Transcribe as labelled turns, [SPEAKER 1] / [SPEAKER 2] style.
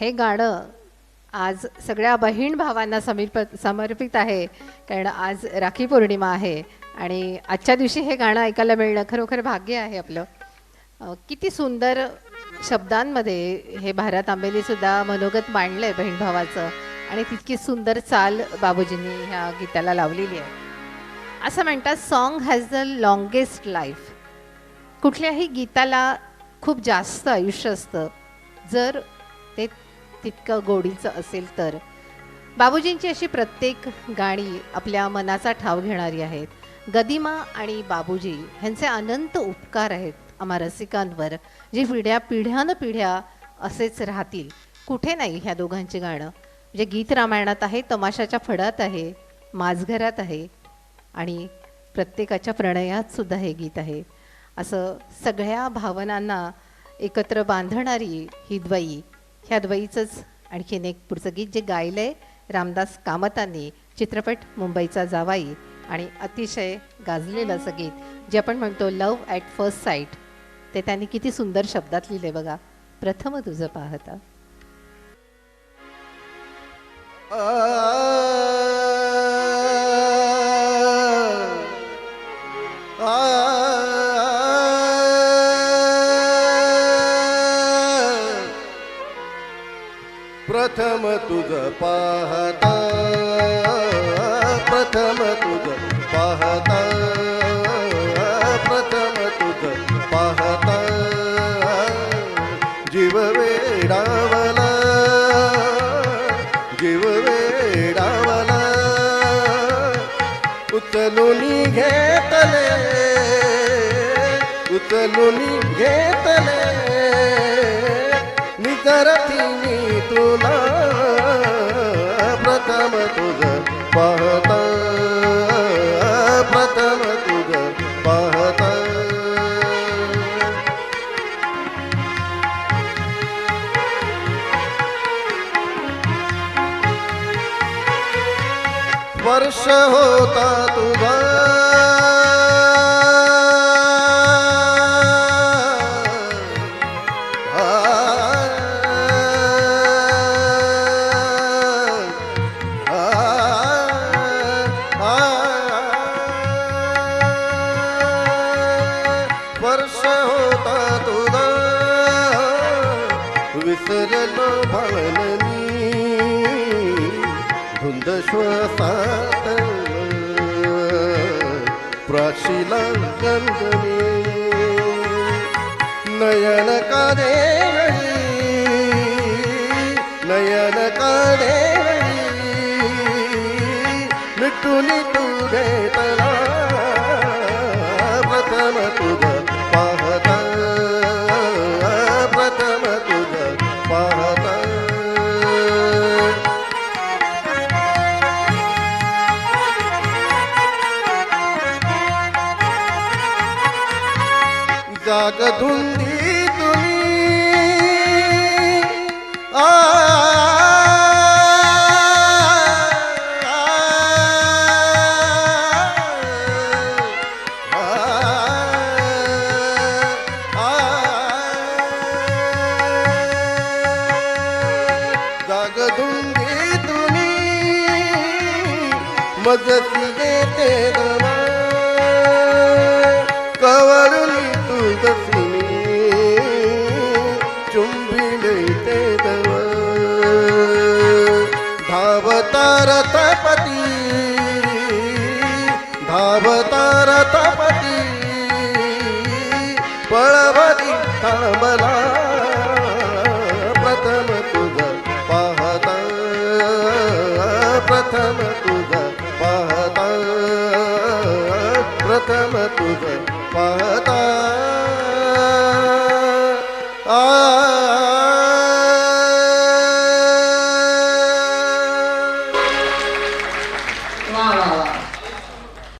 [SPEAKER 1] हे गाणं आज सगळ्या बहीण भावांना समीप समर्पित आहे. कारण आज राखी पौर्णिमा आहे आणि आजच्या दिवशी हे गाणं ऐकायला मिळणं खरोखर भाग्य आहे आपलं. किती सुंदर शब्दांमध्ये हे भारत आंबेलीसुद्धा मनोगत मांडलं आहे बहीण भावाचं आणि तितकी सुंदर चाल बाबूजींनी ह्या गीताला लावलेली आहे. असं म्हणतात song has the longest life कुठल्याही गीताला खूप जास्त आयुष्य असतं. जर ते तितकं गोडीचं असेल तर. बाबूजींची अशी प्रत्येक गाणी आपल्या मनाचा ठाव घेणारी आहेत. गदिमा आणि बाबूजी ह्यांचे अनंत उपकार आहेत आम्हा रसिकांवर जे पिढ्या पिढ्यानं पिढ्या असेच राहतील. कुठे नाही ह्या दोघांचे गाणं. म्हणजे गीत रामायणात आहे तमाशाच्या फडात आहे माझघरात आहे आणि प्रत्येकाच्या प्रणयात सुद्धा हे गीत आहे. असं सगळ्या भावनांना एकत्र बांधणारी ही द्वई ह्या द्वईचंच आणखीन एक पुढचं गीत जे गायलंय रामदास कामतांनी चित्रपट मुंबईचा जावाई आणि अतिशय गाजलेलं असं गीत जे आपण म्हणतो लव्ह ॲट फर्स्ट साईट. ते त्यांनी किती सुंदर शब्दात लिहिले बघा. प्रथम तुझं पाहता.
[SPEAKER 2] प्रथम तुझ पाहता प्रथम तुझ पाहता प्रथम तुझ पाहता. जीव वेडावला जीव वेडावला उचलून घेतले उचलून घेतले. निकरती तुला प्रथम तुझ पाहता प्रथम तुझ पाहता. वर्ष होता तुझा होता तुझा विसरलो भाननी धुंद श्वासात प्राशीला गंगनी नयन कादेवळी नयन कादेवळी मिटून तू जाग धुंदी तुम्ही आ जाग धुंदी तुम्ही मजती येते धावता रथपती धावता रथपती पळवती थांबला प्रथम तुझ पाहता प्रथम तुझ पाहता प्रथम तुझ